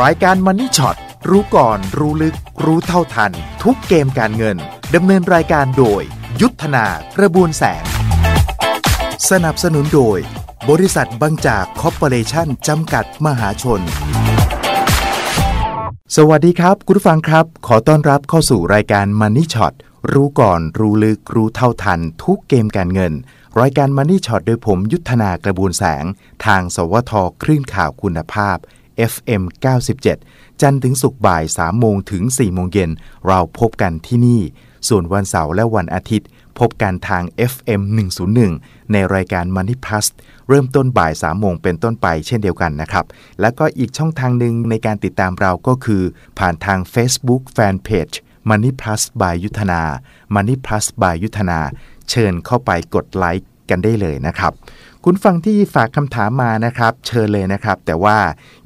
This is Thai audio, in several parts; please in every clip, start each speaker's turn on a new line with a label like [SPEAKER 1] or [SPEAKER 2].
[SPEAKER 1] รายการมันนี่ช็อตรู้ก่อนรู้ลึก รู้เท่าทัน ทุกเกมการเงิน ดำเนินรายการโดย ยุทธนากระบวนแสง สนับสนุนโดย บริษัทบางจากคอร์ปอเรชั่นจำกัดมหาชน สวัสดีครับ คุณผู้ฟังครับ ขอต้อนรับเข้าสู่รายการ Money Shot รู้ก่อนรู้ลึกรู้เท่าทัน ทุกเกมการเงิน รายการ Money Shot โดยผมยุทธนากระบวนแสง ทางสวทคลื่นข่าวคุณภาพ FM 97 จันทร์ถึงศุกร์บ่าย 3 โมงถึง 4 โมงเย็น เราพบกันที่นี่ ส่วนวันเสาร์และวันอาทิตย์ พบกันทาง FM 101 ในรายการ Money Plus เริ่มต้นบ่าย 3 โมงเป็นต้นไปเช่นเดียวกันนะครับ แล้วก็อีกช่องทางหนึ่งในการติดตามเราก็คือ ผ่านทาง Facebook Fanpage Money Plus by ยุทธนา Money Plus by ยุทธนา เชิญเข้าไปกดไลค์กันได้เลยนะครับ คุณฟังที่ฝากคำถามมานะครับ เชิญเลยนะครับ แต่ว่า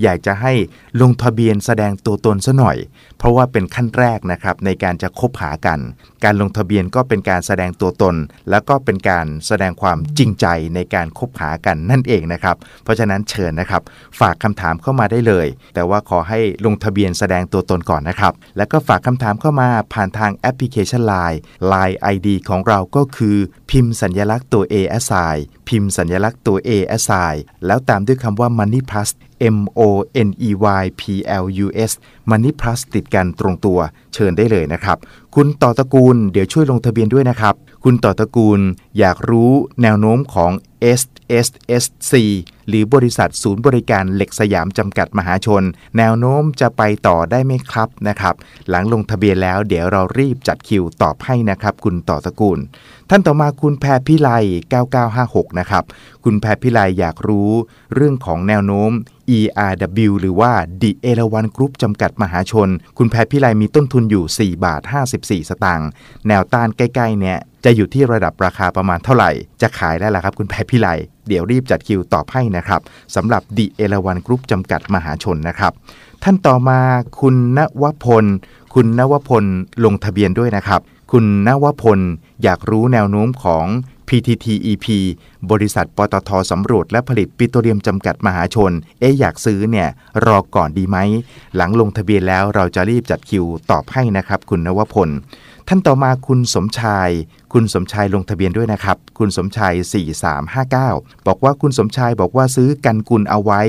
[SPEAKER 1] อยากจะให้ลงทะเบียนแสดงตัวตนซะหน่อย เพราะว่าเป็นขั้นแรกนะครับในการจะคบหากัน การลงทะเบียนก็เป็นการแสดงตัวตน แล้วก็เป็นการแสดงความจริงใจในการคบหากันนั่นเองนะครับ เพราะฉะนั้นเชิญนะครับ ฝากคำถามเข้ามาได้เลย แต่ว่าขอให้ลงทะเบียนแสดงตัวตนก่อนนะครับ แล้วก็ฝากคำถามเข้ามาผ่านทางแอปพลิเคชัน Line Line ID ของเราก็คือ พิมพ์สัญลักษณ์ตัว A S I พิมพ์สัญลักษณ์ตัว A S I แล้วตามด้วยคำว่า Money Plus M O N E Y P L U S Money Plus ติดกันตรงตัวเชิญได้เลยนะครับ คุณต่อตระกูลเดี๋ยวช่วยลงทะเบียนด้วยนะครับ คุณต่อตระกูลอยากรู้แนวโน้มของ S S S C หรือบริษัทศูนย์บริการเหล็กสยามจำกัดมหาชน แนวโน้มจะไปต่อได้ไหมครับนะครับ หลังลงทะเบียนแล้วเดี๋ยวเรารีบจัดคิวตอบให้นะครับ คุณต่อตระกูล ท่านต่อมาคุณแพรพิไล9956 นะครับ คุณแพรพิไลอยากรู้เรื่องของแนวโน้ม ERW หรือว่า The เอราวันกรุ๊ปจำกัดมหาชน คุณแพรพิไลมีต้นทุนอยู่ 4 บาท 54 สตางค์ แนวต้านใกล้ ๆ เนี่ยจะอยู่ที่ระดับราคาประมาณเท่าไหร่ จะขายได้ละครับคุณแพรพิไล เดี๋ยวรีบจัดคิวตอบให้นะครับสำหรับ The เอราวันกรุ๊ปจำกัดมหาชนนะครับ ท่านต่อมาคุณณวพล คุณณวพลลงทะเบียนด้วยนะครับ คุณณวพล อยากรู้แนวโน้มของ PTTEP บริษัทปตทสำรวจและผลิตปิโตรเลียมจำกัดมหาชน เอ๊อยากซื้อเนี่ย รอก่อนดีไหม หลังลงทะเบียนแล้วเราจะรีบจัดคิวตอบให้นะครับ คุณนวพล ท่านต่อมาคุณสมชาย คุณสมชายลงทะเบียนด้วยนะครับ คุณสมชาย 4359 บอกว่าคุณสมชายบอกว่าซื้อกันกุลเอาไว้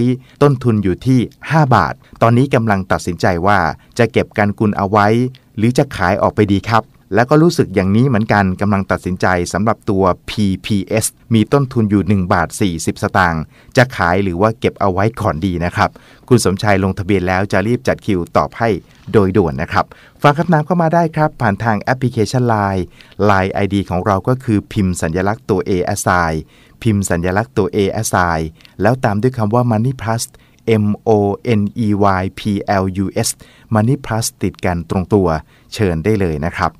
[SPEAKER 1] ต้นทุนอยู่ที่ 5 บาท ตอนนี้กำลังตัดสินใจว่าจะเก็บกันกุลเอาไว้ หรือจะขายออกไปดีครับ แล้วก็รู้สึกอย่างนี้เหมือนกันกำลังตัดสินใจสำหรับตัว PPS มีต้นทุนอยู่ 1 บาท 40 สตางค์จะขายหรือว่าเก็บเอาไว้ก่อนดีนะครับ คุณสมชายลงทะเบียนแล้วจะรีบจัดคิวตอบให้โดยด่วนนะครับฝากคำถามเข้ามาได้ครับ ผ่านทางแอปพลิเคชัน Line Line ID ของเราก็คือพิมพ์สัญลักษณ์ตัว A S I พิมพ์สัญลักษณ์ตัว A S I แล้วตามด้วยคำว่า Money Plus M O N E Y P L U S Money Plus ติดกันตรงตัวเชิญได้เลยนะครับ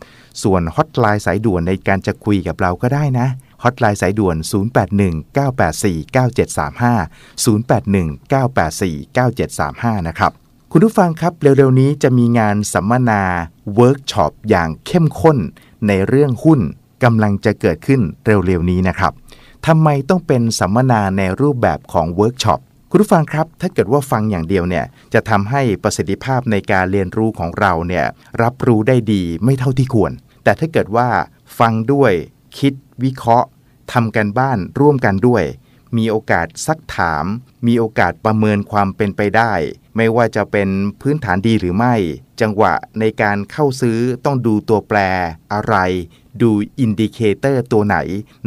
[SPEAKER 1] ส่วนฮอตไลน์สายด่วนในการจะคุยกับเราก็ได้นะฮอตไลน์สายด่วน 0819849735 0819849735 นะครับ คุณผู้ฟังครับ เร็วๆนี้จะมีงานสัมมนาเวิร์กช็อปอย่างเข้มข้นในเรื่องหุ้นกำลังจะเกิดขึ้นเร็วๆนี้นะครับทำไมต้องเป็นสัมมนาในรูปแบบของเวิร์กช็อปคุณผู้ฟังครับ ถ้าเกิดว่าฟังอย่างเดียวเนี่ย จะทำให้ประสิทธิภาพในการเรียนรู้ของเราเนี่ยรับรู้ได้ดีไม่เท่าที่ควร แต่ถ้าเกิดว่าฟังด้วยคิดวิเคราะห์ทำกันบ้านร่วมกันด้วย มีโอกาสซักถาม มีโอกาสประเมินความเป็นไปได้ ไม่ว่าจะเป็นพื้นฐานดีหรือไม่ จังหวะในการเข้าซื้อต้องดูตัวแปรอะไร ดูอินดิเคเตอร์ตัวไหน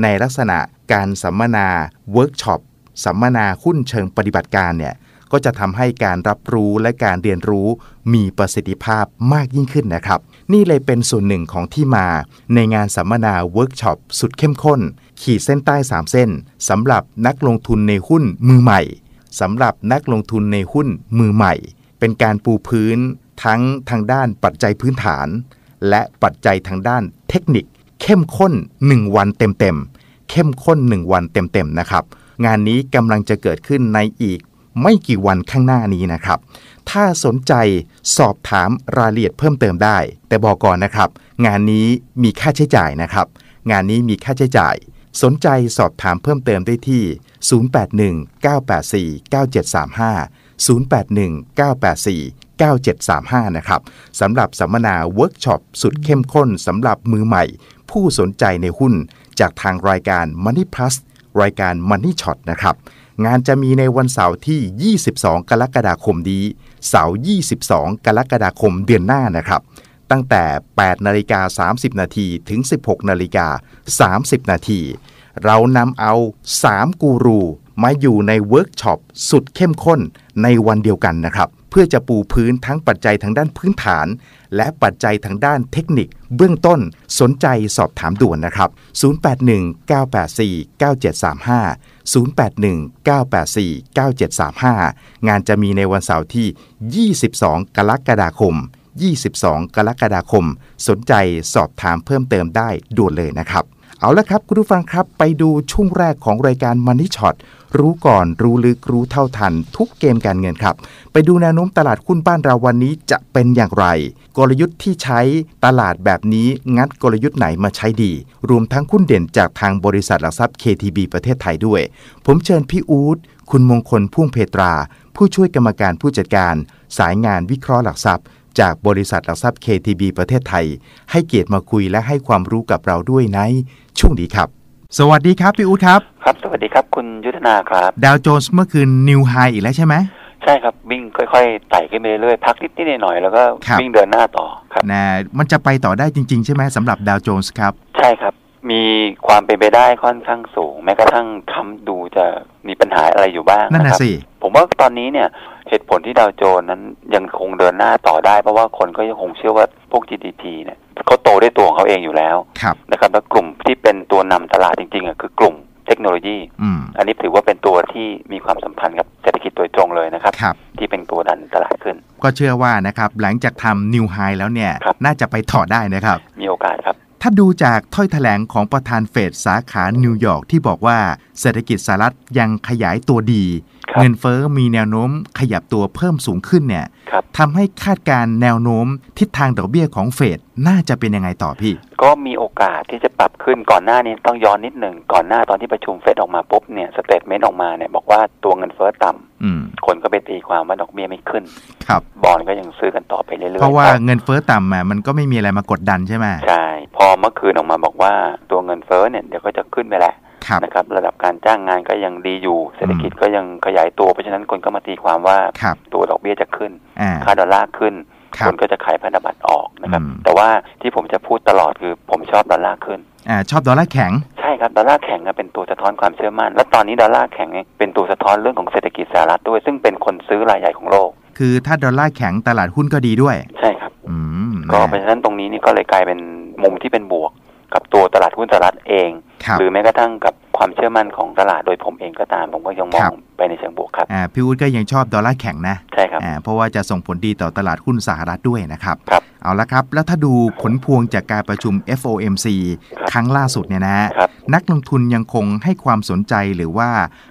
[SPEAKER 1] ในลักษณะการสัมมนาเวิร์กช็อปสัมมนาหุ้นเชิงปฏิบัติการเนี่ยก็จะทำให้การรับรู้และการเรียนรู้มีประสิทธิภาพมากยิ่งขึ้นนะครับ นี่เลยเป็นส่วนหนึ่งของที่มา ในงานสัมมนาเวิร์กช็อปสุดเข้มข้น ขีดเส้นใต้ 3 เส้นสำหรับนักลงทุนในหุ้นมือใหม่สำหรับนักลงทุนในหุ้นมือใหม่ เป็นการปูพื้นทั้งทางด้านปัจจัยพื้นฐาน และปัจจัยทางด้านเทคนิค เข้มข้น 1 วันเต็มๆเข้มข้น 1 วันเต็มๆนะครับ งานนี้กำลังจะเกิดขึ้นในอีกไม่กี่วันข้างหน้านี้นะครับ ถ้าสนใจสอบถามรายละเอียดเพิ่มเติมได้ แต่บอกก่อนนะครับ งานนี้มีค่าใช้จ่ายนะครับ งานนี้มีค่าใช้จ่าย สนใจสอบถามเพิ่มเติมได้ที่ 0819849735 0819849735 นะครับสำหรับสัมมนาเวิร์กช็อปสุดเข้มข้นสำหรับมือใหม่ ผู้สนใจในหุ้นจากทางรายการ Money Plus รายการ Money Shot นะครับ งานจะมีในวันเสาร์ที่ 22 กรกฎาคมนี้ เสาร์ 22 กรกฎาคมเดือนหน้านะครับ ตั้งแต่ 8 นาฬิกา 30 นาทีถึง 16 นาฬิกา 30 นาทีเรานำเอา 3 กูรู มาอยู่ในเวิร์กช็อปสุดเข้มข้นในวันเดียวกันนะครับ เพื่อจะปูพื้นทั้งปัจจัยทางด้านพื้นฐาน และปัจจัยทางด้านเทคนิค เบื้องต้นสนใจสอบถามด่วนนะครับ 0819849735 0819849735 งานจะมีในวันเสาร์ที่ 22 กรกฎาคม 22 กรกฎาคม สนใจสอบถามเพิ่มเติมได้ด่วนเลยนะครับ เอาละครับ คุณผู้ฟังครับ ไปดูช่วงแรกของรายการ Money Shot รู้ก่อนรู้ลึกรู้เท่าทัน ทุกเกมการเงินครับ ไปดูแนวโน้มตลาดหุ้นบ้านเราวันนี้จะเป็นอย่างไร กลยุทธ์ที่ใช้ตลาดแบบนี้งัดกลยุทธ์ไหนมาใช้ดี รวมทั้งหุ้นเด่นจากทางบริษัทหลักทรัพย์ KTB ประเทศไทยด้วย ผมเชิญพี่อู๊ดคุณมงคลพุ่งเพตรา ผู้ช่วยกรรมการผู้จัดการ สายงานวิเคราะห์หลักทรัพย์จากบริษัทหลักทรัพย์ KTB ประเทศไทย ให้เกียรติมาคุยและให้ความรู้กับเราด้วยในช่วงนี้ครับ สวัสดีครับพี่อู๊ดครับ
[SPEAKER 2] ครับ สวัสดีครับคุณยุทธนาครับ
[SPEAKER 1] ดาวโจนส์เมื่อคืนนิวไฮอีกแล้วใช่ไหม
[SPEAKER 2] ใช่ครับ วิ่งค่อยๆไต่ขึ้นไปเรื่อยๆพักนิดนิดหน่อยๆแล้วก็
[SPEAKER 1] ครับ
[SPEAKER 2] วิ่งเดินหน้าต่อครับ
[SPEAKER 1] นะมันจะไปต่อได้จริง ๆ ใช่ไหมสำหรับดาวโจนส์ครับ
[SPEAKER 2] ใช่ครับ มีความเป็นไปได้ค่อนข้างสูง แม้กระทั่งทำดูจะมีปัญหาอะไรอยู่บ้าง
[SPEAKER 1] นั่น
[SPEAKER 2] นะ
[SPEAKER 1] น่ะ
[SPEAKER 2] ครับ
[SPEAKER 1] สิ
[SPEAKER 2] ผมว่าตอนนี้เนี่ยเหตุผลที่ดาวโจนส์นั้นยังคงเดินหน้าต่อได้เพราะว่าคนก็ยังคงเชื่อว่าพวก GDP เนี่ย เขาโตด้วยตัวของเขาเองอยู่แล้ว
[SPEAKER 1] ครับ
[SPEAKER 2] นะครับแล้วกลุ่มที่เป็นตัวนำตลาดจริงๆอะคือกลุ่มเทคโนโลยี
[SPEAKER 1] อืม
[SPEAKER 2] อันนี้ถือว่าเป็นตัวที่มีความสัมพันธ์กับเศรษฐกิจโดยตรงเลยนะครับ
[SPEAKER 1] ครับ
[SPEAKER 2] ที่เป็นตัวดันตลาดขึ้น
[SPEAKER 1] ก็เชื่อว่านะครับหลังจากทำนิวไฮแล้วเนี่ย
[SPEAKER 2] ครับ
[SPEAKER 1] น่าจะไปต่อได้นะครับ
[SPEAKER 2] มีโอกาสครับ
[SPEAKER 1] ถ้าดูจากถ้อยแถลงของประธานเฟดสาขานิวยอร์กที่บอกว่าเศรษฐกิจสหรัฐยังขยายตัวดี
[SPEAKER 2] ครับ
[SPEAKER 1] เงินเฟ้อมีแนวโน้มขยับตัวเพิ่มสูงขึ้นเนี่ย
[SPEAKER 2] ครับ
[SPEAKER 1] ทำให้คาดการณ์แนวโน้มทิศทางดอกเบี้ยของเฟดน่าจะเป็นยังไงต่อพี่
[SPEAKER 2] ก็มีโอกาสที่จะปรับขึ้นก่อนหน้านี้ต้องย้อนนิดหนึ่งก่อนหน้าตอนที่ประชุมเฟดออกมาปุ๊บเนี่ยสเตทเมนต์ออกมาเนี่ยบอกว่าตัวเงินเฟ้อต่ำ
[SPEAKER 1] อืม
[SPEAKER 2] คนก็ไปตีความว่าดอกเบี้ยไม่ขึ้น
[SPEAKER 1] ครับ
[SPEAKER 2] บอลก็ยังซื้อกันต่อไปเรื่อยๆ
[SPEAKER 1] เพราะว่า
[SPEAKER 2] ครับ
[SPEAKER 1] เงินเฟ้อต่ำอะมันก็ไม่มีอะไรมากดดันใช่ไหม
[SPEAKER 2] ใช่พ อเมื่อคืนออกมาบอกว่าตัวเงินเฟ้อเนี่ยเดี๋ยวก็จะขึ้นไปแหละ
[SPEAKER 1] ครับ
[SPEAKER 2] นะครับ ระดับการจ้างงานก็ยังดีอยู่ เศรษฐกิจก็ยังขยายตัวเพราะฉะนั้นคนก็มาตีความว่า
[SPEAKER 1] ครับ
[SPEAKER 2] ตัวดอกเบี้ยจะขึ้น
[SPEAKER 1] อ่า
[SPEAKER 2] ค่าดอลลาร์ขึ้น
[SPEAKER 1] ครับ
[SPEAKER 2] คนก็จะขายพันธบัตรออกนะครับ
[SPEAKER 1] อืม
[SPEAKER 2] แต่ว่าที่ผมจะพูดตลอดคือผมชอบดอลลาร์ขึ้น
[SPEAKER 1] อ่าชอบดอลลาร์แข็ง
[SPEAKER 2] ใช่ครับดอลลาร์แข็งอะเป็นตัวสะท้อนความเชื่อมั่น และตอนนี้ดอลลาร์แข็งเนี่ยเป็นตัวสะท้อนเรื่องของเศรษฐกิจสหรัฐด้วย ซึ่งเป็นคนซื้อรายใหญ่ของโลก
[SPEAKER 1] คือถ้าดอลลาร์แข็งตลาดหุ้นก็ดีด้วย
[SPEAKER 2] ใช่ครับ
[SPEAKER 1] อืม
[SPEAKER 2] ก็
[SPEAKER 1] นะ
[SPEAKER 2] เพราะฉะนั้นตรงนี้นี่ก็เลยกลายเป็น มุมที่เป็นบวก กับตัวตลาดหุ้นสหรัฐเอง
[SPEAKER 1] ครับ
[SPEAKER 2] หรือแม้กระทั่งกับความเชื่อมั่นของตลาดโดยผมเองก็ตาม ผมก็ยังมอ
[SPEAKER 1] ครั
[SPEAKER 2] ง
[SPEAKER 1] บ
[SPEAKER 2] ไปในเชิงบวกครับ
[SPEAKER 1] อ่าพี่วุฒิก็ยังชอบดอลลาร์แข็งนะ
[SPEAKER 2] ใช่ครับ
[SPEAKER 1] อ่าเพราะว่าจะส่งผลดีต่อตลาดหุ้นสหรัฐด้วยนะครับ
[SPEAKER 2] ครับ
[SPEAKER 1] เอาละครับ แล้วถ้าดูผลพวงจากการประชุม FOMC
[SPEAKER 2] ครับ
[SPEAKER 1] ครั้งล่าสุดเนี่ยนะฮะ
[SPEAKER 2] ครับ
[SPEAKER 1] นักลงทุนยังคงให้ความสนใจหรือว่า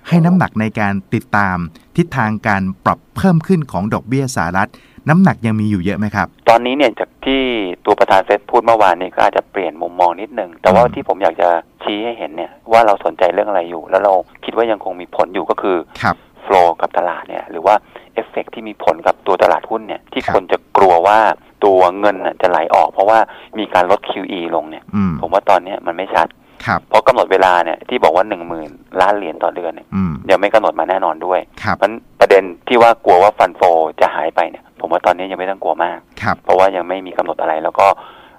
[SPEAKER 1] ให้น้ำหนักในการติดตามทิศทางการปรับเพิ่มขึ้นของดอกเบี้ยสหรัฐ น้ำหนักยังมีอยู่เยอะไหมครับ
[SPEAKER 2] ตอนนี้เนี่ยจากที่ตัวประธานเฟดพูดเมื่อวานนี้ก็อาจจะเปลี่ยนมุมมองนิดนึง แต่ว่า
[SPEAKER 1] อืม
[SPEAKER 2] ที่ผมอยากจะชี้ให้เห็นเนี่ยว่าเราสนใจเรื่องอะไรอยู่ แล้วเราคิดว่ายังคงมีผลอยู่ก็คือ
[SPEAKER 1] ครับ
[SPEAKER 2] โฟลกับตลาดเนี่ยหรือว่าเอฟเฟกที่มีผลกับตัวตลาดหุ้นเนี่ยที่
[SPEAKER 1] ครับ
[SPEAKER 2] คนจะกลัวว่าตัวเงินน่ะจะไหลออก เพราะว่ามีการลด QE ลงเนี่ย
[SPEAKER 1] อืม
[SPEAKER 2] ผมว่าตอนเนี้ยมันไม่ชัด
[SPEAKER 1] ครับ
[SPEAKER 2] เพราะกำหนดเวลาเนี่ยที่บอกว่าหนึ่งหมื่นล้านเหรียญต่อเดือนเนี่ย
[SPEAKER 1] อืม
[SPEAKER 2] ยังไม่กำหนดมาแน่นอนด้วย
[SPEAKER 1] ครับ
[SPEAKER 2] เพราะฉะนั้นประเด็นที่ว่ากลัวว่าฟันโฟจะหายไปเนี่ย ผมว่าตอนนี้ยังไม่ต้องกลัวมาก
[SPEAKER 1] ครับ
[SPEAKER 2] เพราะว่ายังไม่มีกำหนดอะไร แล้วก็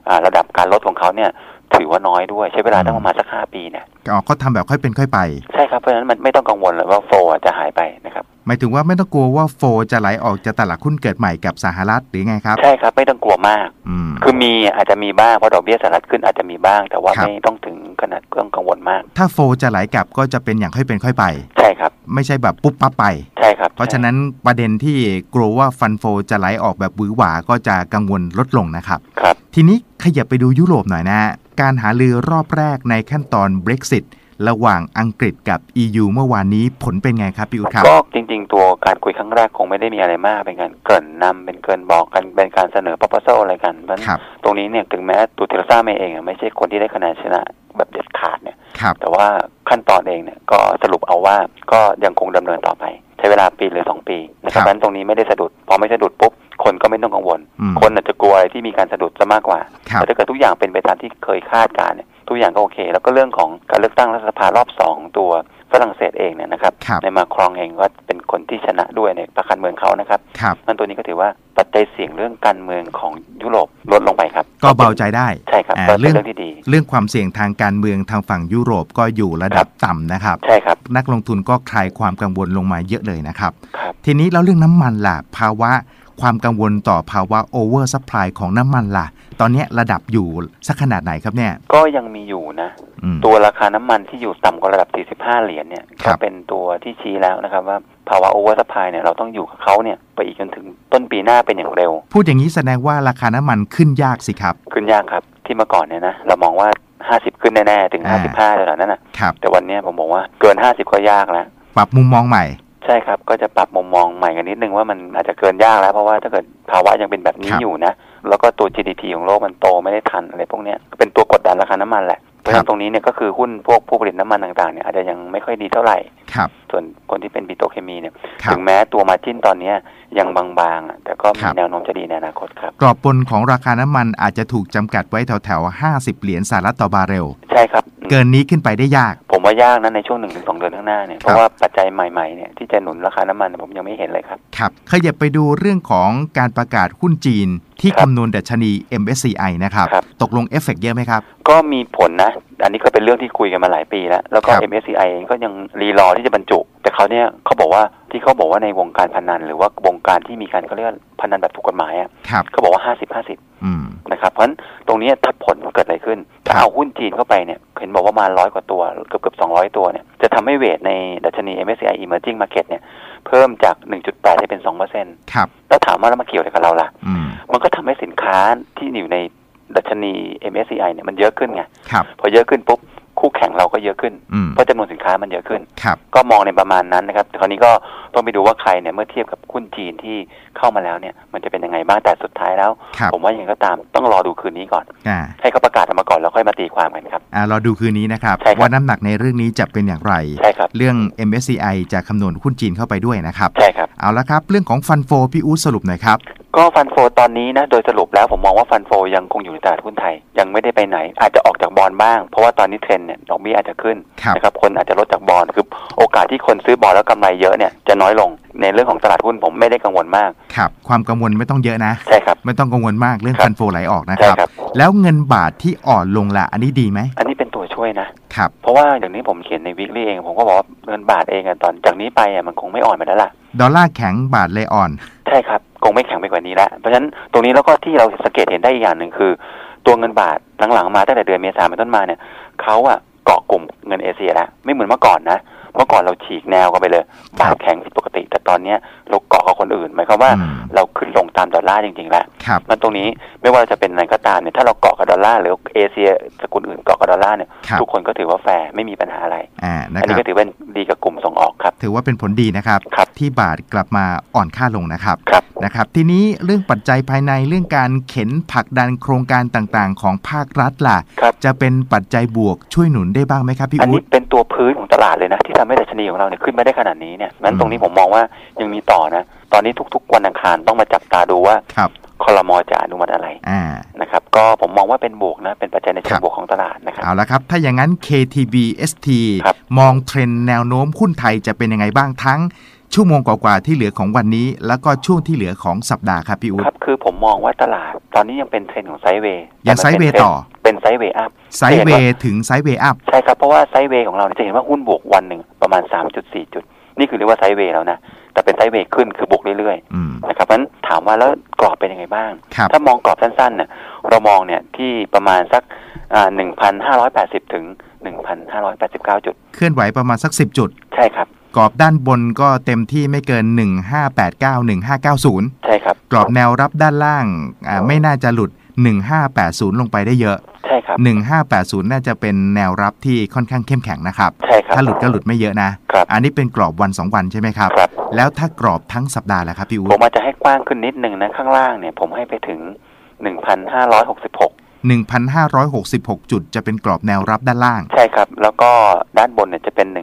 [SPEAKER 2] อ่าระดับการลดของเขาเนี่ยถือว่าน้อยด้วยใช้เวลาตั้งประมาณสักห้าปีเนี่ย
[SPEAKER 1] อ๋อเขาทำแบบค่อยเป็นค่อยไป
[SPEAKER 2] ใช่ครับเพราะฉะนั้นมันไม่ต้องกังวลเลยว่าโฟจะหายไปนะครับ
[SPEAKER 1] หมายถึงว่าไม่ต้องกลัวว่าโฟจะไหลออกจากตลาดหุ้นเกิดใหม่กับสหรัฐหรือไงครับ
[SPEAKER 2] ใช่ครับไม่ต้องกลัวมาก
[SPEAKER 1] อืม
[SPEAKER 2] คือมีอาจจะมีบ้างเพราะดอกเบี้ยสหรัฐขึ้นอาจจะมีบ้างแต่ว่า
[SPEAKER 1] ครับ
[SPEAKER 2] ไม่ต้องถึงขนาดเรื่องกังวลมาก
[SPEAKER 1] ถ้าโฟจะไหลกลับก็จะเป็นอย่างค่อยเป็นค่อยไป
[SPEAKER 2] ใช่ครับ
[SPEAKER 1] ไม่ใช่แบบปุ๊บปั๊บไป
[SPEAKER 2] ใช่ครับ
[SPEAKER 1] เพราะฉะนั้นประเด็นที่กลัวว่าฟันโฟจะไหลออกแบบหวือหวาก็จะกังวลลดลงนะครับ
[SPEAKER 2] ครับ
[SPEAKER 1] ทีนี้ขยับไปดูยุโรปหน่อยนะฮะการหาลือรอบแรกในขั้นตอน Brexit ระหว่างอังกฤษกับ EU เมื่อวานนี้ผลเป็นไงครับพี่อุ๊ดครับ
[SPEAKER 2] ก็จริง ๆ ตัวการคุยครั้งแรกคงไม่ได้มีอะไรมาก เป็นการเกริ่นนำเป็นเกรินบอกกันเป็นการเสนอ proposal อะไรกันเพราะฉะนั้น
[SPEAKER 1] ครับ
[SPEAKER 2] ตรงนี้เนี่ยถึงแม้ตัวเทเลซ่าเองอะไม่ใช่คนที่ได้คะแนนชนะแบบเด็ดขาดเนี่ย
[SPEAKER 1] ครับ
[SPEAKER 2] แต่ว่าขั้นตอนเองเนี่ยก็สรุปเอาว่าก็ยังคงดำเนินต่อไป ใช้เวลาปีหรือสองปีนะค
[SPEAKER 1] ครั
[SPEAKER 2] รับบเพราะฉะนั้นตรงนี้ไม่ได้สะดุดพอไม่สะดุดปุ๊บคนก็ไม่ต้องกังวล
[SPEAKER 1] อืม
[SPEAKER 2] คนอาจจะกลัวอะไรที่มีการสะดุดซะมากกว่า
[SPEAKER 1] ครับ
[SPEAKER 2] แต่ถ้าเกิดทุกอย่างเป็นไปตามที่เคยคาดการณ์เนี่ย ทุกอย่างก็โอเค แล้วก็เรื่องของการเลือกตั้งรัฐสภารอบสองตัวฝรั่งเศสเองเนี่ยนะครับ
[SPEAKER 1] ครับ
[SPEAKER 2] ในมาครองเองก็เป็นคนที่ชนะด้วยในพรรคการเมืองเขานะครับ
[SPEAKER 1] ครับ
[SPEAKER 2] นั่นตัวนี้ก็ถือว่าปัจจัยเสี่ยงเรื่องการเมืองของยุโรปลดลงไปครับ
[SPEAKER 1] ก็เบาใจได้
[SPEAKER 2] ใช่ครับ
[SPEAKER 1] อ่า
[SPEAKER 2] ก็เป็น
[SPEAKER 1] เรื่อง
[SPEAKER 2] เรื่องที่ดี
[SPEAKER 1] เรื่องความเสี่ยงทางการเมืองทางฝั่งยุโรปก็อยู่ระดับต่ำนะครับ
[SPEAKER 2] ใช่ครับ
[SPEAKER 1] นักลงทุนก็คลายความกังวลลงมาเยอะเลยนะครับ
[SPEAKER 2] ครับ
[SPEAKER 1] ทีนี้แล้วเรื่องน้ำมันล่ะภาวะ ความกังวลต่อภาวะโอเวอร์ซัพพลายของน้ำมันล่ะ ตอนเนี้ยระดับอยู่สักขนาดไหนครับเนี่ย
[SPEAKER 2] ก็ยังมีอยู่นะ
[SPEAKER 1] อืม
[SPEAKER 2] ตัวราคาน้ำมันที่อยู่ต่ำกว่าระดับ 45 เหรียญเนี่ย
[SPEAKER 1] ครั
[SPEAKER 2] ก็
[SPEAKER 1] บ
[SPEAKER 2] เป็นตัวที่ชี้แล้วนะครับว่าภาวะโอเวอร์สปายเนี่ยเราต้องอยู่กับเขาเนี่ยไปอีกจนถึงต้นปีหน้าเป็นอย่างเร็ว
[SPEAKER 1] พูดอย่างนี้แสดงว่าราคาน้ำมันขึ้นยากสิครับ
[SPEAKER 2] ขึ้นยากครับที่เมื่อก่อนเนี่ยนะเรามองว่า 50 ขึ้นแน่ๆถึง
[SPEAKER 1] อ่า
[SPEAKER 2] 55ระดับนั้นนะ
[SPEAKER 1] ครับ
[SPEAKER 2] แต่วันเนี้ยผมบอกว่าเกิน 50 ก็ยากแล้ว
[SPEAKER 1] ปรับมุมมองใหม่
[SPEAKER 2] ใช่ครับ ก็จะปรับมุมมองใหม่กันนิดนึงว่ามันอาจจะเกินยากแล้ว เพราะว่าถ้าเกิดภาวะยังเป็นแบบนี้
[SPEAKER 1] ครับ
[SPEAKER 2] อยู่นะ แล้วก็ตัว GDP ของโลกมันโตไม่ได้ทันอะไรพวกเนี้ยเป็นตัวกดดันราคาน้ำมันแหละเพราะฉะนั้นตรงนี้เนี่ยก็คือหุ้นพวกผู้ผลิตน้ำมันต่างๆเนี่ยอาจจะยังไม่ค่อยดีเท่าไหร่
[SPEAKER 1] ครับ
[SPEAKER 2] ส่วนคนที่เป็นปิโตรเคมีเนี่ย
[SPEAKER 1] ครับ
[SPEAKER 2] ถึงแม้ตัวมาจิ้นตอนเนี้ยยังบางๆอะแต่ก็
[SPEAKER 1] ค
[SPEAKER 2] มี
[SPEAKER 1] รับ
[SPEAKER 2] แนวโน้มจะดีในอนาคตครับ
[SPEAKER 1] กรอบบนของราคาน้ำมันอาจจะถูกจำกัดไว้แถวๆ 50 เหรียญสหรัฐต่อบาร์เรล
[SPEAKER 2] ใช่ครับ
[SPEAKER 1] เกินนี้ขึ้นไปได้ยาก
[SPEAKER 2] ผมว่ายากนะในช่วงหนึ่งถึงสองเดือนข้างหน้าเนี่ยเพราะว่าปัจจัยใหม่ๆเนี่ยที่จะหนุนราคาน้ำมันผมยังไม่เห็นเลยครับ
[SPEAKER 1] ครับขยับไปดูเรื่องของการประกาศหุ้นจีนที่
[SPEAKER 2] ครับ
[SPEAKER 1] คำนวณดัชนี MSCI นะครับ
[SPEAKER 2] ครับ
[SPEAKER 1] ตกลงเอฟเฟกต์เยอะไหมครับ
[SPEAKER 2] ก็มีผลนะ อันนี้ก็เป็นเรื่องที่คุยกันมาหลายปีแล้ว แล้วก็
[SPEAKER 1] ครับ
[SPEAKER 2] MSCI เองก็ยังรีรอที่จะบรรจุ แต่เขาเนี่ยเขาบอกว่าที่เขาบอกว่าในวงการพนัน หรือว่าวงการที่มีการเขาเรียกว่าพนันแบบถูกกฎหมายอะ
[SPEAKER 1] ครับ
[SPEAKER 2] เขาบอกว่า50 50
[SPEAKER 1] อืม
[SPEAKER 2] นะครับเพราะฉะนั้นตรงนี้ถ้าผลมันเกิดอะไรขึ้น ถ้า
[SPEAKER 1] ครับ
[SPEAKER 2] เอาหุ้นจีนเข้าไปเนี่ยเห็นบอกว่ามาร้อยกว่าตัวเกือบเกือบสองร้อยตัวเนี่ยจะทำให้เวทในดัชนี MSCI Emerging Market เนี่ยเพิ่มจาก 1.8ให้เป็น2เปอร์เซ็นต์
[SPEAKER 1] ครับ
[SPEAKER 2] แล้วถามว่าแล้วมาเกี่ยวอะไรกับเราล่ะ
[SPEAKER 1] อืม
[SPEAKER 2] มันก็ทำให้สินค้าที่อยู่ในดัชนี MSCI เนี่ยมันเยอะขึ้นไง
[SPEAKER 1] ครับ
[SPEAKER 2] พอเยอะขึ้นปุ๊บ คู่แข่งเราก็เยอะขึ้น
[SPEAKER 1] อืม
[SPEAKER 2] เพราะจำนวนสินค้ามันเยอะขึ้น
[SPEAKER 1] ครับ
[SPEAKER 2] ก็มองในประมาณนั้นนะครับแต่คราวนี้ก็ต้องไปดูว่าใครเนี่ยเมื่อเทียบกับหุ้นจีนที่เข้ามาแล้วเนี่ย มันจะเป็นยังไงบ้างแต่สุดท้ายแล้ว
[SPEAKER 1] ครับ
[SPEAKER 2] ผมว่ายังไงก็ตามต้องรอดูคืนนี้ก่อน
[SPEAKER 1] อ่า
[SPEAKER 2] ให้เขาประกาศออกมาก่อนแล้วค่อยมาตีความกันครับ
[SPEAKER 1] อ่ารอดูคืนนี้นะครับ
[SPEAKER 2] ใช่ครับ
[SPEAKER 1] ว่าน้ำหนักในเรื่องนี้จะเป็นอย่างไร
[SPEAKER 2] ใช่ครับ
[SPEAKER 1] เรื่อง MSCI จะคำนวณหุ้นจีนเข้าไปด้วยนะครับ
[SPEAKER 2] ใช่ครับ
[SPEAKER 1] เอาละครับ เรื่องของฟันโฟพี่อู๊ดสรุปหน่อยครับ
[SPEAKER 2] ก็ฟันโฟตอนนี้นะโดยสรุปแล้วผมมองว่าฟันโฟยังคงอยู่ในตลาดหุ้นไทย ยังไม่ได้ไปไหน อาจจะออกจากบอลบ้าง เพราะว่าตอนนี้เทรนด์เนี่ยดอกเบี้ยอาจจะขึ้น
[SPEAKER 1] ครับ
[SPEAKER 2] นะครับคนอาจจะลดจากบอลคือโอกาสที่คนซื้อบอลแล้วกำไรเยอะเนี่ยจะน้อยลงในเรื่องของตลาดหุ้นผมไม่ได้กังวลมาก
[SPEAKER 1] ครับความกังวลไม่ต้องเยอะนะ
[SPEAKER 2] ใช่ครับ
[SPEAKER 1] ไม่ต้องกังวลมากเรื่อง
[SPEAKER 2] ครับ
[SPEAKER 1] ฟันโฟไหลออกนะค
[SPEAKER 2] ใช่
[SPEAKER 1] รับ
[SPEAKER 2] ครับ
[SPEAKER 1] แล้วเงินบาทที่อ่อนลงละอันนี้ดีไหม
[SPEAKER 2] อันนี้เป็นตัวช่วยนะ
[SPEAKER 1] ครับ
[SPEAKER 2] เพราะว่าอย่างนี้ผมเขียนในวิกฤตเอง ผมก็บอกว่าเงินบาทเองอะตอนจากนี้ไปอะมันคงไม่อ่อนไปแล้วล่ะ
[SPEAKER 1] ดอลลาร์แข็งบาทเลยอ่อน
[SPEAKER 2] ใช่ครับ คงไม่แข็งไปกว่านี้แล้วเพราะฉะนั้นตรงนี้แล้วก็ที่เราสังเกตเห็นได้อีกอย่างหนึ่งคือ ตัวเงินบาทหลังๆมาตั้งแต่เดือนเมษายนเป็นต้นมาเนี่ยเขาอะเกาะกลุ่มเงินเอเชียแล้วไม่เหมือนเมื่อก่อนนะเมื่อก่อนเราฉีกแนวกันไปเลยบาทแข็งผิดปกติ แต่ตอนเนี้ยเราเกาะกับคนอื่นหมายความว่า
[SPEAKER 1] อืม
[SPEAKER 2] เราขึ้นลงตามดอลลาร์จริงๆแล้ว
[SPEAKER 1] ครับ
[SPEAKER 2] มันตรงนี้ไม่ว่าจะเป็นอะไรก็ตามเนี่ยถ้าเราเกาะกับดอลลาร์หรือเอเชียสกุลอื่นเกาะกับดอลลาร์เนี่ย
[SPEAKER 1] ครับ
[SPEAKER 2] ทุกคนก็ถือว่าแฟร์ไม่มีปัญหาอะไร
[SPEAKER 1] อ่านะ
[SPEAKER 2] อัน
[SPEAKER 1] ค
[SPEAKER 2] นี้
[SPEAKER 1] รับ
[SPEAKER 2] ก็ถือเป็นดีกับกลุ่มส่งออกครับ
[SPEAKER 1] ถือว่าเป็นผลดีนะครับ
[SPEAKER 2] ครับ
[SPEAKER 1] ที่บาทกลับมาอ่อนค่าลงนะครับ
[SPEAKER 2] ครับ
[SPEAKER 1] นะครับ ทีนี้เรื่องปัจจัยภายในเรื่องการเข็นผลักดันโครงการต่างๆ ของภาครัฐล่ะ
[SPEAKER 2] ครับ
[SPEAKER 1] จะเป็นปัจจัยบวกช่วยหนุนได้บ้างไหมครับพี่
[SPEAKER 2] อัน
[SPEAKER 1] อุ๊
[SPEAKER 2] นี้
[SPEAKER 1] ด
[SPEAKER 2] เป็นตัวพื้นของ ตลาดเลยนะที่ทำให้ดัชนีของเราเนี่ยขึ้นมาได้ขนาดนี้เนี่ยนั้น
[SPEAKER 1] อืม
[SPEAKER 2] ตรงนี้ผมมองว่ายังมีต่อนะ ตอนนี้ทุก ๆ วันอังคารต้องมาจับตาดูว่า
[SPEAKER 1] ครับ
[SPEAKER 2] คอรมอจะอนุมัติอะไร
[SPEAKER 1] อ่า
[SPEAKER 2] นะครับก็ผมมองว่าเป็นบวกนะ เป็นปัจจัยในเชิ
[SPEAKER 1] ครั
[SPEAKER 2] ง
[SPEAKER 1] บ
[SPEAKER 2] บวกของตลาดนะครับ
[SPEAKER 1] เอาละครับ ถ้าอย่างนั้น KTB ST
[SPEAKER 2] ครับ
[SPEAKER 1] มองเทรนด์แนวโน้มหุ้นไทยจะเป็นยังไงบ้างทั้ง ชั่วโมงกว่าๆที่เหลือของวันนี้ แล้วก็ช่วงที่เหลือของสัปดาห์ครับพี่อุ๊ด
[SPEAKER 2] ครับคือผมมองว่าตลาดตอนนี้ยังเป็นเทรนด์ของไซด์เวย์
[SPEAKER 1] ยังไซด์เวย์ต่อ
[SPEAKER 2] เป็นไซด์เวย์อัพ
[SPEAKER 1] ไซด์เวย์ถึงไซด์เวย์อัพ
[SPEAKER 2] ใช่ครับเพราะว่าไซด์เวย์ของเราเนี่ยจะเห็นว่าหุ้นบวกวันหนึ่งประมาณ 3.4 จุด นี่คือเรียกว่าไซด์เวย์แล้วนะแต่เป็นไซด์เวย์ขึ้นคือบวกเรื่อย
[SPEAKER 1] อืม
[SPEAKER 2] ๆนะครับเพราะฉะนั้นถามว่าแล้วกรอบเป็นยังไงบ้าง
[SPEAKER 1] ครับ
[SPEAKER 2] ถ้ามองกรอบสั้นๆเนี่ยเรามองเนี่ยที่ประมาณสักหนึ่งพันห้าร้อยแปดสิบถึงหนึ่งพันห้าร้อยแปดสิบเก้าจุด
[SPEAKER 1] เคลื่อนไหวประมาณสัก 10 จุด
[SPEAKER 2] ใช่ครับ
[SPEAKER 1] กรอบด้านบนก็เต็มที่ไม่เกิน 1589 1590
[SPEAKER 2] ใช่ครับ
[SPEAKER 1] กรอบแนวรับด้านล่างอ่าไม่น่าจะหลุด 1580 ลงไปได้เยอะ
[SPEAKER 2] ใช่ครับ
[SPEAKER 1] 1580 น่าจะเป็นแนวรับที่ค่อนข้างเข้มแข็งนะครับ
[SPEAKER 2] ใช่ครับ
[SPEAKER 1] ถ้าหลุดก็หลุดไม่เยอะนะ
[SPEAKER 2] ครับ
[SPEAKER 1] อันนี้เป็นกรอบวัน 2 วันใช่ไหมครับ
[SPEAKER 2] ครับ
[SPEAKER 1] แล้วถ้ากรอบทั้งสัปดาห์ล่ะครับพี่อู
[SPEAKER 2] ผมอาจจะให้กว้างขึ้นนิดนึงนะข้างล่างเนี่ยผมให้ไปถึงหนึ่งพันห้าร้อยหกสิบหก
[SPEAKER 1] 1,566 จุดจะเป็นกรอบแนวรับด้านล่าง
[SPEAKER 2] ใช่ครับ แล้วก็ด้านบนเนี่ยจะเป็นห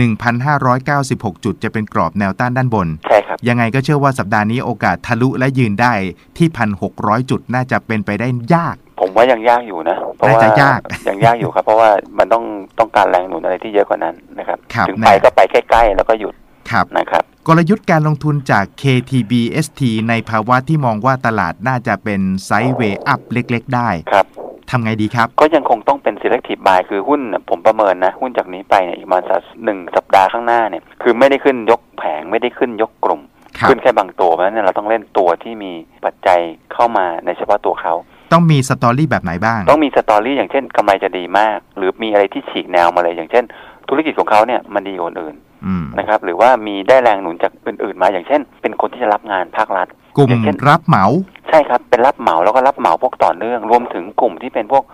[SPEAKER 2] นึ่งพันห้าร้อยเก้าสิบหกจุด
[SPEAKER 1] 1,596 จุดจะเป็นกรอบแนวต้านด้านบน
[SPEAKER 2] ใช่ครับ
[SPEAKER 1] ยังไงก็เชื่อว่าสัปดาห์นี้โอกาสทะลุและยืนได้ที่1,600 จุดน่าจะเป็นไปได้ยาก
[SPEAKER 2] ผมว่ายังยากอยู่นะ เพราะว่า
[SPEAKER 1] น่าจะยาก
[SPEAKER 2] ยังยากอยู่ครับ เพราะว่ามันต้องต้องการแรงหนุนอะไรที่เยอะกว่านั้นนะครับ
[SPEAKER 1] ครับ
[SPEAKER 2] ถึง
[SPEAKER 1] แน่
[SPEAKER 2] ไปก็ไปใกล้ๆแล้วก็หยุด
[SPEAKER 1] ครับ
[SPEAKER 2] นะครับ
[SPEAKER 1] กลยุทธ์การลงทุนจาก KTBST ในภาวะที่มองว่าตลาดน่าจะเป็นไซด์เวย์อัพเล็ก ๆ ได้
[SPEAKER 2] ครับ
[SPEAKER 1] ทำไงดีครับ
[SPEAKER 2] ก็ยังคงต้องเป็น selective buy คือหุ้นน่ะผมประเมินนะ หุ้นจากนี้ไปเนี่ยอีกประมาณสักหนึ่งสัปดาห์ข้างหน้าเนี่ย คือไม่ได้ขึ้นยกแผงไม่ได้ขึ้นยกกลุ่ม
[SPEAKER 1] ครับ
[SPEAKER 2] ขึ้นแค่บางตัวเพราะฉะนั้นเนยเราต้องเล่นตัวที่มีปัจจัยเข้ามาในเฉพาะตัวเขา
[SPEAKER 1] ต้องมีสตอรี่แบบไหนบ้าง
[SPEAKER 2] ต้องมีสตอรี่อย่างเช่นกำไรจะดีมาก หรือมีอะไรที่ฉีกแนวมาเลยอย่างเช่น ธุรกิจของเขาเนี่ยมันดีกว่าคนอื่น
[SPEAKER 1] อืม
[SPEAKER 2] นะครับหรือว่ามีได้แรงหนุนจากอื่นๆมาอย่างเช่น เป็นคนที่จะรับงานภาครัฐ
[SPEAKER 1] กลุ่ม
[SPEAKER 2] อย่างเช่น
[SPEAKER 1] รับเหมา
[SPEAKER 2] ใช่ครับเป็นรับเหมาแล้วก็รับเหมาพวกต่อเนื่องรวมถึงกลุ่มที่เป็นพวก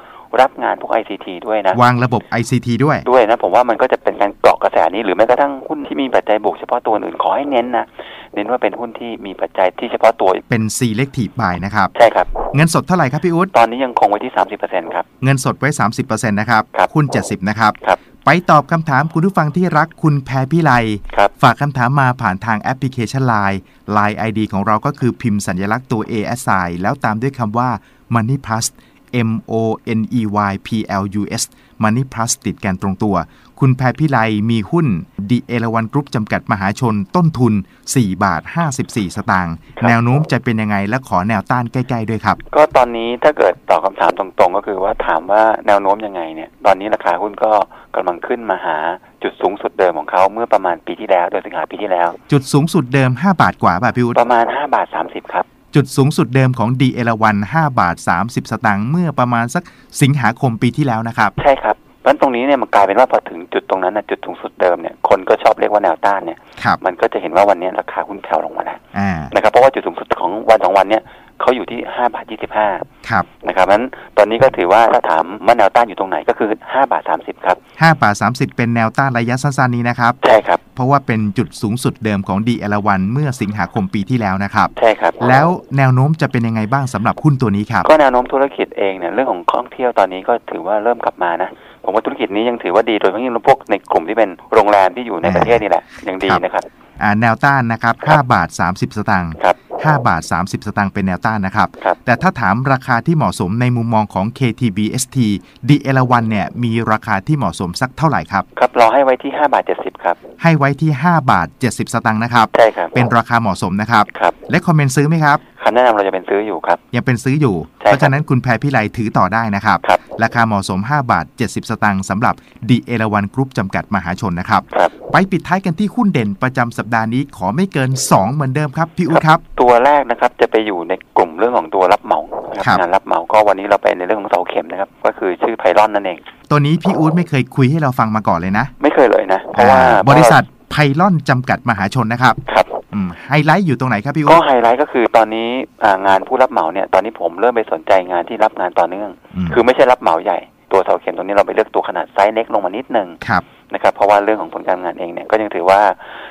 [SPEAKER 2] รับงานพวก ICT ด้วยนะ
[SPEAKER 1] วางระบบ ICT ด้วย
[SPEAKER 2] ด้วยนะ ผมว่ามันก็จะเป็นการเกาะกระแสนี้ หรือแม้กระทั่งหุ้นที่มีปัจจัยบวกเฉพาะตัวอื่นขอให้เน้นนะเน้นว่าเป็นหุ้นที่มีปัจจัยที่เฉพาะตัว
[SPEAKER 1] เป็น selective buy นะครับ
[SPEAKER 2] ใช่ครับ
[SPEAKER 1] เงินสดเท่าไหร่ครับพี่อุ๊ด
[SPEAKER 2] ตอนนี้ยังคงไว้ที่ 30%ครับ
[SPEAKER 1] เงินสดไว้ 30%นะครับ
[SPEAKER 2] ครับ
[SPEAKER 1] หุ้น70 นะครับ
[SPEAKER 2] ครับ
[SPEAKER 1] ไปตอบคำถามคุณผู้ฟังที่รักคุณแพรพิไล
[SPEAKER 2] ครับ
[SPEAKER 1] ฝากคำถามมาผ่านทางแอปพลิเคชัน Line Line ID ของเราก็คือพิมพ์สัญลักษณ์ตัว A S I แล้วตามด้วยคำว่า Money Plus M O N E Y P L U S Money Plus ติดกันตรงตัว คุณแพรพิไลมีหุ้น The เอราวันกรุ๊ปจำกัดมหาชนต้นทุน 4 บาท 54 สตางค์
[SPEAKER 2] ครับ
[SPEAKER 1] แนวโน้มจะเป็นยังไงและขอแนวต้านใกล้ ๆ ด้วยครับ
[SPEAKER 2] ก็ตอนนี้ถ้าเกิดตอบคำถามตรงๆ ก็คือว่าถามว่าแนวโน้มยังไงเนี่ย ตอนนี้ราคาหุ้นก็กำลังขึ้นมาหาจุดสูงสุดเดิมของเขาเมื่อประมาณปีที่แล้วเดือนสิงหาปีที่แล้ว
[SPEAKER 1] จุดสูงสุดเดิม 5 บาทกว่าป่ะพี่อุ๊ด
[SPEAKER 2] ประมาณ 5 บาท 30 ครับ
[SPEAKER 1] จุดสูงสุดเดิมของ d ีเอราวัน5บาท 30 สตางค์เมื่อประมาณสักสิงหาคมปีที่แล้วนะครับ
[SPEAKER 2] ใช่ครับเพราะฉะนั้นตรงนี้เนี่ยมันกลายเป็นว่าพอถึงจุดตรงนั้นนะจุดสูงสุดเดิมเนี่ยคนก็ชอบเรียกว่าแนวต้านเนี่ย
[SPEAKER 1] ครับ
[SPEAKER 2] มันก็จะเห็นว่าวันนี้ราคาหุ้นแผ่วลงมาแล้ว
[SPEAKER 1] อ่า
[SPEAKER 2] นะครับเพราะว่าจุดสูงสุดของวันสองวันเนี่ย เขาอยู่ที่5บาท25
[SPEAKER 1] ครับ
[SPEAKER 2] นะครับเพราะฉะนั้นตอนนี้ก็ถือว่าถ้าถามว่าแนวต้านอยู่ตรงไหนก็คือ5บาท30ครับ
[SPEAKER 1] 5บาท30เป็นแนวต้านระยะสั้นๆนี้นะครับ
[SPEAKER 2] ใช่ครับ
[SPEAKER 1] เพราะว่าเป็นจุดสูงสุดเดิมของ d ีเอราวันเมื่อสิงหาคมปีที่แล้วนะครับ
[SPEAKER 2] ใช่ครับ
[SPEAKER 1] แล้วแนวโน้มจะเป็นยังไงบ้างสำหรับหุ้นตัวนี้ครับ
[SPEAKER 2] ก็แนวโน้มธุรกิจเองเนี่ยเรื่องของท่องเที่ยวตอนนี้ก็ถือว่าเริ่มกลับมานะผมว่าธุรกิจนี้ยังถือว่าดีโดยเฉพาะยิ่งพวกในกลุ่มที่เป็นโรงแรมที่อยู่ใน
[SPEAKER 1] อ่า
[SPEAKER 2] ประเทศนี่แหละยังดี
[SPEAKER 1] ครับ
[SPEAKER 2] นะครับ
[SPEAKER 1] อ่าแนวต้านนะครับ
[SPEAKER 2] ครับ
[SPEAKER 1] 5บาท 30 สตางค์
[SPEAKER 2] ครับ
[SPEAKER 1] 5 บาท 30 สตางค์เป็นแนวต้านนะครับ
[SPEAKER 2] ครับ
[SPEAKER 1] แต่ถ้าถามราคาที่เหมาะสมในมุมมองของ KTBST d ีเอราวันเนี่ยมีราคาที่เหมาะสมสักเท่าไหร่ครับ
[SPEAKER 2] ครับรอให้ไว้ที่ 5 บาท 70 ครับ
[SPEAKER 1] ให้ไว้ที่ 5 บาท 70 สตางค์นะครับ
[SPEAKER 2] ใช่ครับ
[SPEAKER 1] เป็นราคาเหมาะสมนะครับ
[SPEAKER 2] ครับ
[SPEAKER 1] และคอมเมนต์ซื้อไหมครับ
[SPEAKER 2] คำแนะนำเราจะเป็นซื้ออยู่ครับ
[SPEAKER 1] ยังเป็นซื้ออยู่
[SPEAKER 2] ใช่ครับ
[SPEAKER 1] เพราะฉะนั้นคุณแพรพิไลถือต่อได้นะครับ
[SPEAKER 2] ครับ
[SPEAKER 1] ราคาเหมาะสม 5 บาท 70 สตางค์สำหรับดีเอราวันกรุ๊ปจำกัดมหาชนนะครับ
[SPEAKER 2] ครับ
[SPEAKER 1] ไปปิดท้ายกันที่หุ้นเด่นประจำสัปดาห์นี้ขอไม่เกิน 2 เหมือนเดิมครับ พี่อุ๊ดครับ
[SPEAKER 2] ตัวแรกนะครับจะไปอยู่ในกลุ่มเรื่องของตัวรับเหมานะค
[SPEAKER 1] ครั
[SPEAKER 2] รับบงานรับเหมาก็วันนี้เราไปในเรื่องของเสาเข็มนะครับ ก็คือชื่อไพลอนนั่นเอง
[SPEAKER 1] ตัวนี้พี่อุ๊ดไม่เคยคุยให้เราฟังมาก่อนเลยนะ
[SPEAKER 2] ไม่เคยเลยนะ เพราะว่า
[SPEAKER 1] อ่าบริษัทไพลอนจำกัดมหาชนนะครับ
[SPEAKER 2] ครับ
[SPEAKER 1] อืมไฮไลท์อยู่ตรงไหนครับพี่
[SPEAKER 2] ก็
[SPEAKER 1] อุ๊ด
[SPEAKER 2] ไฮไลท์ก็คือตอนนี้อ่างานผู้รับเหมาเนี่ยตอนนี้ผมเริ่มไปสนใจงานที่รับงานต่อเนื่อง
[SPEAKER 1] ม
[SPEAKER 2] คือไม่ใช่รับเหมาใหญ่ตัวเสาเข็มตรงนี้เราไปเลือกตัวขนาดไซส์เล็กลงมานิดนึง
[SPEAKER 1] ครับ
[SPEAKER 2] นะครับเพราะว่าเรื่องของผลการงานเองเนี่ยก็ยังถือว่า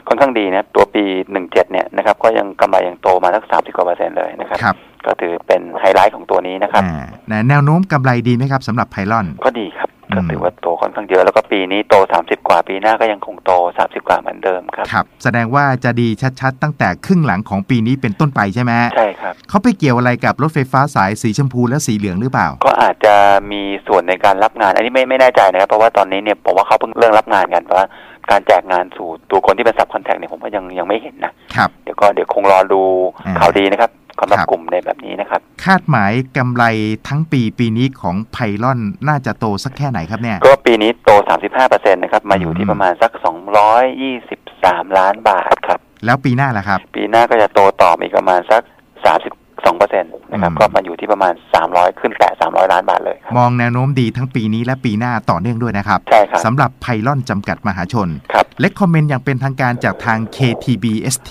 [SPEAKER 2] ค่อนข้างดีนะตัวปี 17 เนี่ยนะครับก็ยังกำไรยังโตมาสักสามสิบกว่าเปอร์เซ็นต์เลยนะ
[SPEAKER 1] ครับ
[SPEAKER 2] ก็ถือเป็นไฮไลท์ของตัวนี้นะครับ
[SPEAKER 1] อ่าแนวโน้มกำไรดีไหมครับสำหรับไพลอน
[SPEAKER 2] ก็ดีครับ
[SPEAKER 1] อืม
[SPEAKER 2] ก็ถือว่าโตค่อนข้างเยอะแล้วก็ปีนี้โต 30 กว่าปีหน้าก็ยังคงโต 30 กว่าเหมือนเดิมครับ
[SPEAKER 1] ครับ แสดงว่าจะดีชัดๆ ตั้งแต่ครึ่งหลังของปีนี้เป็นต้นไปใช่ไหมฮะ
[SPEAKER 2] ใช่ครับ
[SPEAKER 1] เขาไปเกี่ยวอะไรกับรถไฟฟ้าสายสีชมพูและสีเหลืองหรือเปล่า
[SPEAKER 2] ก็อาจจะมีส่วนในการรับงาน อันนี้ไม่ไม่แน่ใจนะครับ เพราะว่าตอนนี้เนี่ยผมว่าเขาเพิ่งเริ่มรับงานกันเพราะว่าการแจกงานสู่ตัวคนที่เป็นสับคอนแทคเนี่ยผมว่ายังยังไม่เห็นนะครับเดี๋ยวก็เดี๋ยวคงรอดู
[SPEAKER 1] อ่า
[SPEAKER 2] ข่าวดีนะครับ สำหรับ
[SPEAKER 1] ครับ
[SPEAKER 2] กลุ่มในแบบนี้นะครับ
[SPEAKER 1] คาดหมายกำไรทั้งปีปีนี้ของไพลอนน่าจะโตสักแค่ไหนครับเนี่ย
[SPEAKER 2] ก็ปีนี้โต 35%นะครับ มาอยู่ที่ประมาณสัก 223 ล้านบาทครับ
[SPEAKER 1] แล้วปีหน้าล่ะครับ
[SPEAKER 2] ปีหน้าก็จะโตต่ออีกประมาณสัก 32%นะครับ
[SPEAKER 1] อืม
[SPEAKER 2] ก็มาอยู่ที่ประมาณ300ขึ้นแต่300ล้านบาทเลยครับ
[SPEAKER 1] มองแนวโน้มดีทั้งปีนี้และปีหน้าต่อเนื่องด้วยนะครับ
[SPEAKER 2] ใช่ครับ
[SPEAKER 1] สำหรับไพลอนจำกัดมหาชน
[SPEAKER 2] ครับ
[SPEAKER 1] และคอมเมนต์อย่างเป็นทางการจากทาง KTBST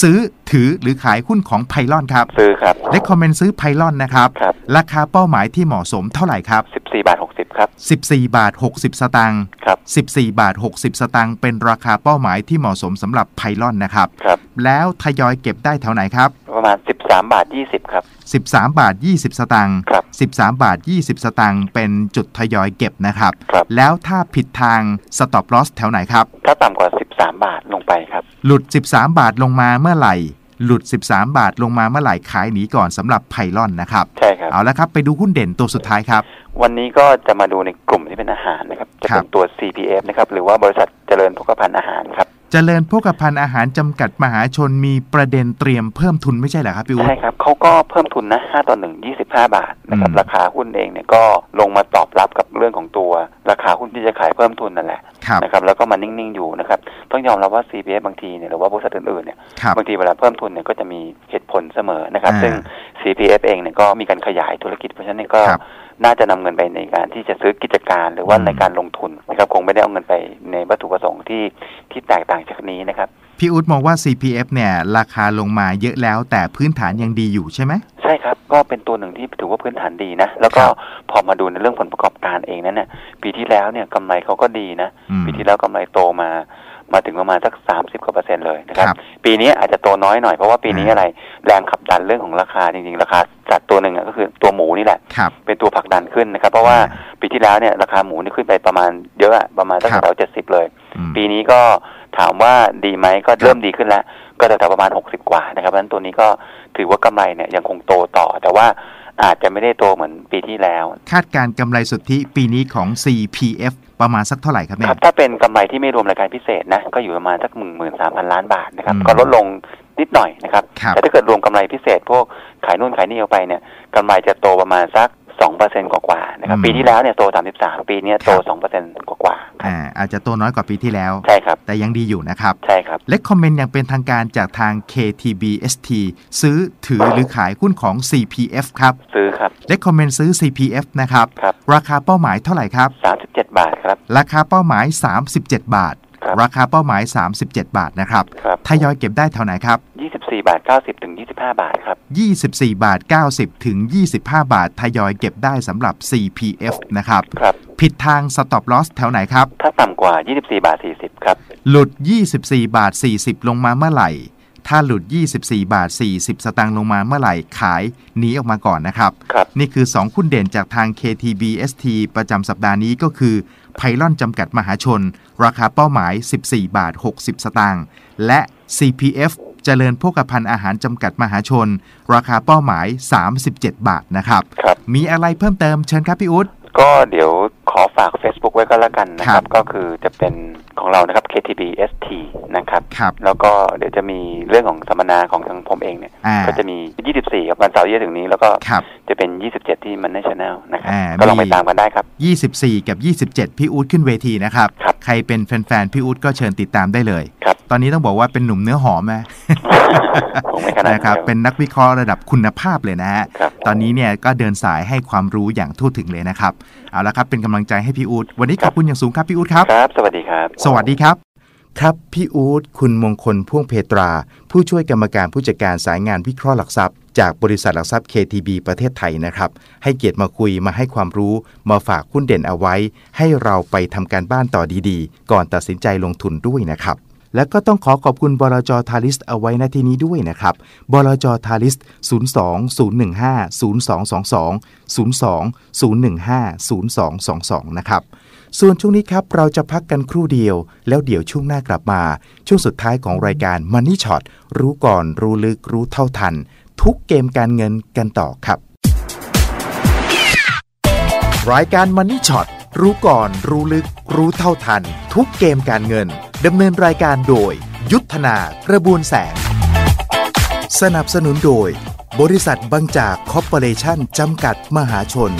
[SPEAKER 1] ซื้อถือหรือขายหุ้นของไพลอนครับ
[SPEAKER 2] ซื้อครับ
[SPEAKER 1] และคอมเมนต์ซื้อไพลอนนะครับ
[SPEAKER 2] ครับ
[SPEAKER 1] ราคาเป้าหมายที่เหมาะสมเท่าไหร่ครับ
[SPEAKER 2] 14 บาท 60 ครับ
[SPEAKER 1] 14 บาท 60 สตางค์
[SPEAKER 2] ครับ
[SPEAKER 1] 14 บาท 60 สตางค์เป็นราคาเป้าหมายที่เหมาะสมสำหรับไพลอนนะครับ
[SPEAKER 2] ครับ
[SPEAKER 1] แล้วทยอยเก็บได้แถวไหนครับ
[SPEAKER 2] ประมาณสามบาทยี่สิบครับ
[SPEAKER 1] 13 บาท 20 สตางค์
[SPEAKER 2] ครับ
[SPEAKER 1] 13 บาท 20 สตางค์เป็นจุดทยอยเก็บนะครับ
[SPEAKER 2] ครับ
[SPEAKER 1] แล้วถ้าผิดทาง stop loss แถวไหนครับ
[SPEAKER 2] ถ้าต่ำกว่าสิบสามบาทลงไปครับ
[SPEAKER 1] หลุด 13 บาทลงมาเมื่อไหร่ หลุด 13 บาทลงมาเมื่อไหร่ขายหนีก่อนสำหรับไพลอนนะครับ
[SPEAKER 2] ใช่ครับ
[SPEAKER 1] เอาละครับไปดูหุ้นเด่นตัวสุดท้ายครับ
[SPEAKER 2] วันนี้ก็จะมาดูในกลุ่มที่เป็นอาหารนะครับ จะ
[SPEAKER 1] ครั
[SPEAKER 2] เป็
[SPEAKER 1] บ
[SPEAKER 2] นตัว CPF นะครับ หรือว่าบริษัทเจริญพกพันธ์อาหารครับ
[SPEAKER 1] เจริญโภคภัณฑ์อาหารจำกัดมหาชนมีประเด็นเตรียมเพิ่มทุนไม่ใช่เหรอครับพี่อุ๊
[SPEAKER 2] ใช่ครับเขาก็เพิ่มทุนนะ5ต่อ1 25 บาทนะครับ
[SPEAKER 1] อืม
[SPEAKER 2] ราคาหุ้นเองเนี่ยก็ลงมาตอบรับกับเรื่องของตัวราคาหุ้นที่จะขายเพิ่มทุนนั่นแหละ
[SPEAKER 1] ครับ
[SPEAKER 2] นะครับแล้วก็มานิ่งๆอยู่นะครับต้องยอมรับว่า CPF บางทีเนี่ยหรือว่าบริษัทอื่นๆเนี่ย
[SPEAKER 1] ครับ
[SPEAKER 2] บางทีเวลาเพิ่มทุนเนี่ยก็จะมีเหตุผลเสมอนะครับ
[SPEAKER 1] อ่า
[SPEAKER 2] ซึ่ง CPF เองเนี่ยก็มีการขยายธุรกิจเพราะฉะนั้นเนี่ยก็
[SPEAKER 1] ครับ
[SPEAKER 2] น่าจะนำเงินไปในการที่จะซื้อกิจการหรือว่า
[SPEAKER 1] อืม
[SPEAKER 2] ในการลงทุนนะครับคงไม่ได้เอาเงินไปในวัตถุประสงค์ที่ที่แตกต่างจากนี้นะครับ
[SPEAKER 1] พี่อุ๊ดมองว่า CPF เนี่ยราคาลงมาเยอะแล้วแต่พื้นฐานยังดีอยู่ใช่ไหม
[SPEAKER 2] ใช่ครับ ก็เป็นตัวหนึ่งที่ถือว่าพื้นฐานดีนะ แล้วก็
[SPEAKER 1] ครับ
[SPEAKER 2] พอมาดูในเรื่องผลประกอบการเองนั้นเนี่ยปีที่แล้วเนี่ยกำไรเขาก็ดีนะ
[SPEAKER 1] อืม
[SPEAKER 2] ปีที่แล้วกำไรโตมา มาถึงประมาณสักสามสิบกว่าเปอร์เซ็นต์เลยนะครับ
[SPEAKER 1] ครับ
[SPEAKER 2] ปีนี้อาจจะโตน้อยหน่อยเพราะว่าปีนี้
[SPEAKER 1] อ่า
[SPEAKER 2] อะไรแรงขับดันเรื่องของราคาจริงๆ ราคาจัดตัวหนึ่งอะก็คือตัวหมูนี่แหละ
[SPEAKER 1] ครับ
[SPEAKER 2] เป็นตัวผลักดันขึ้นนะครับ เพราะว่า
[SPEAKER 1] อ่า
[SPEAKER 2] ปีที่แล้วเนี่ยราคาหมูนี่ขึ้นไปประมาณเยอะอะประมาณสัก
[SPEAKER 1] ครับ
[SPEAKER 2] แถวเจ็ดสิบเลย
[SPEAKER 1] อืม
[SPEAKER 2] ปีนี้ก็ถามว่าดีไหมก็เริ่มดีขึ้นแล้ว ก็แถวๆประมาณ60กว่านะครับเพราะฉะนั้นตัวนี้ก็ถือว่ากำไรเนี่ยยังคงโตต่อแต่ว่า อาจจะไม่ได้โตเหมือนปีที่แล้ว
[SPEAKER 1] คาดการณ์กำไรสุทธิปีนี้ของ CPF ประมาณสักเท่าไหร่ครับเนี่
[SPEAKER 2] ครั
[SPEAKER 1] ย
[SPEAKER 2] บถ้าเป็นกำไรที่ไม่รวมรายการพิเศษนะก็อยู่ประมาณสักหมื่นหมื่นสามพันล้านบาทนะครับ
[SPEAKER 1] อืม
[SPEAKER 2] ก็ลดลงนิดหน่อยนะครับ
[SPEAKER 1] ครับ
[SPEAKER 2] แต่ถ้าเกิดรวมกำไรพิเศษ พวกขายนู่นขายนี่เอาไปเนี่ยกำไรจะโตประมาณสัก สองเปอร์เซ็นกว่าๆนะครับ
[SPEAKER 1] อืม
[SPEAKER 2] ปีที่แล้วเนี่ยโตสามสิบสามปีเนี้ยโต
[SPEAKER 1] ครับ
[SPEAKER 2] สองเปอร์เซ็นกว่าๆครับ
[SPEAKER 1] อ่าอาจจะโตน้อยกว่าปีที่แล้ว
[SPEAKER 2] ใช่ครับ
[SPEAKER 1] แต่ยังดีอยู่นะครับ
[SPEAKER 2] ใช่ครับ
[SPEAKER 1] และคอมเมนต์อย่างเป็นทางการจากทาง KTBST ซื้อถือหรือขายหุ้นของ CPF ครับ
[SPEAKER 2] ซื้อครับ
[SPEAKER 1] และคอมเมนต์ซื้อ CPF นะครับ
[SPEAKER 2] ครับ
[SPEAKER 1] ราคาเป้าหมายเท่าไหร่ครับ
[SPEAKER 2] สามสิบเจ็ดบาทครับ
[SPEAKER 1] ราคาเป้าหมาย37บาท
[SPEAKER 2] ครับ
[SPEAKER 1] ราคาเป้าหมาย 37 บาทนะครับ
[SPEAKER 2] ครับ
[SPEAKER 1] ทยอยเก็บได้เท่าไหนครับ
[SPEAKER 2] ยี่สิบสี่บาทเก้าสิบถึงยี่สิบห้าบาทครับ
[SPEAKER 1] 24 บาท 90 ถึง 25 บาท ทยอยเก็บได้สำหรับ CPF นะครับ
[SPEAKER 2] ครับ
[SPEAKER 1] ผิดทาง stop loss แถวไหนครับ
[SPEAKER 2] ถ้าต่ำกว่ายี่สิบสี่บาทสี่สิบครับ
[SPEAKER 1] หลุด 24 บาท 40 ลงมาเมื่อไหร่ ถ้าหลุด 24 บาท 40 สตางค์ลงมาเมื่อไหร่ ขายหนีออกมาก่อนนะครับ
[SPEAKER 2] ครับ
[SPEAKER 1] นี่คือ2หุ้นเด่นจากทาง KTBST ประจำสัปดาห์นี้ก็คือไพลอนจำกัดมหาชน ราคาเป้าหมาย 14 บาท 60 สตางค์และ CPF เจริญโภคภัณฑ์อาหารจำกัดมหาชน ราคาเป้าหมาย 37 บาทนะครับ
[SPEAKER 2] ครับ
[SPEAKER 1] มีอะไรเพิ่มเติมเชิญครับพี่อุ๊ด
[SPEAKER 2] ก็เดี๋ยวขอฝาก Facebook ไว้ก็แล้วกันนะค
[SPEAKER 1] ครั
[SPEAKER 2] รับ
[SPEAKER 1] บ
[SPEAKER 2] ก็คือจะเป็นของเรานะครับ KTBST นะครับ
[SPEAKER 1] ครับ
[SPEAKER 2] แล้วก็เดี๋ยวจะมีเรื่องของสัมมนาของทางผมเองเนี่ย
[SPEAKER 1] อ่า
[SPEAKER 2] ก็จะมี 24ครับวันเสาร์ที่จะถึงนี้ แล้วก็
[SPEAKER 1] ครับ
[SPEAKER 2] จะเป็น 27 ที่มันในช n แนลนะครับ
[SPEAKER 1] อ่า
[SPEAKER 2] ก็ลอง
[SPEAKER 1] มี
[SPEAKER 2] ไปตามกันได้ครับ
[SPEAKER 1] 24 กับ 27 พี่อู๊ดขึ้นเวทีนะครับ
[SPEAKER 2] ครับ
[SPEAKER 1] ใครเป็นแฟนๆ พี่อู๊ดก็เชิญติดตามได้เลย
[SPEAKER 2] ครับ
[SPEAKER 1] ตอนนี้ต้องบอกว่าเป็นหนุ่มเนื้อหอมนะ
[SPEAKER 2] คงไม่ขนาดนั้น
[SPEAKER 1] นะครับ เป็นนักวิเคราะห์ระดับคุณภาพเลยนะฮะ
[SPEAKER 2] ครับ
[SPEAKER 1] ตอนนี้เนี่ยก็เดินสายให้ความรู้อย่างทั่วถึงเลยนะครับ เอาละครับเป็นกำลังใจให้พี่อู๊ดวันนี้ขอบคุณอย่างสูงครับพี่อู๊ดครับ
[SPEAKER 2] ครับ สวัสดีครับ
[SPEAKER 1] สวัสดีครับ ครับ พี่อู๊ดคุณมงคลพ่วงเพตรา ผู้ช่วยกรรมการผู้จัดการสายงานวิเคราะห์หลักทรัพย์ จากบริษัทหลักทรัพย์ KTB ประเทศไทยนะครับ ให้เกียรติมาคุยมาให้ความรู้ มาฝากหุ้นเด่นเอาไว้ ให้เราไปทำการบ้านต่อดีๆ ก่อนตัดสินใจลงทุนด้วยนะครับและก็ต้องขอขอบคุณบลจทาริสเอาไว้ณที่นี้ด้วยนะครับบลจทาริส 02 015 0222 02 015 0222 นะครับ ส่วนช่วงนี้ครับเราจะพักกันครู่เดียว แล้วเดี๋ยวช่วงหน้ากลับมา ช่วงสุดท้ายของรายการ Money Shot รู้ก่อนรู้ลึกรู้เท่าทัน ทุกเกมการเงินกันต่อครับ รายการ Money Shot รู้ก่อน รู้ลึก รู้เท่าทัน ทุกเกมการเงินดำเนินรายการโดย ยุทธนากระบวนแสง สนับสนุนโดย บริษัทบางจากคอร์ปอเรชั่นจำกัดมหาชน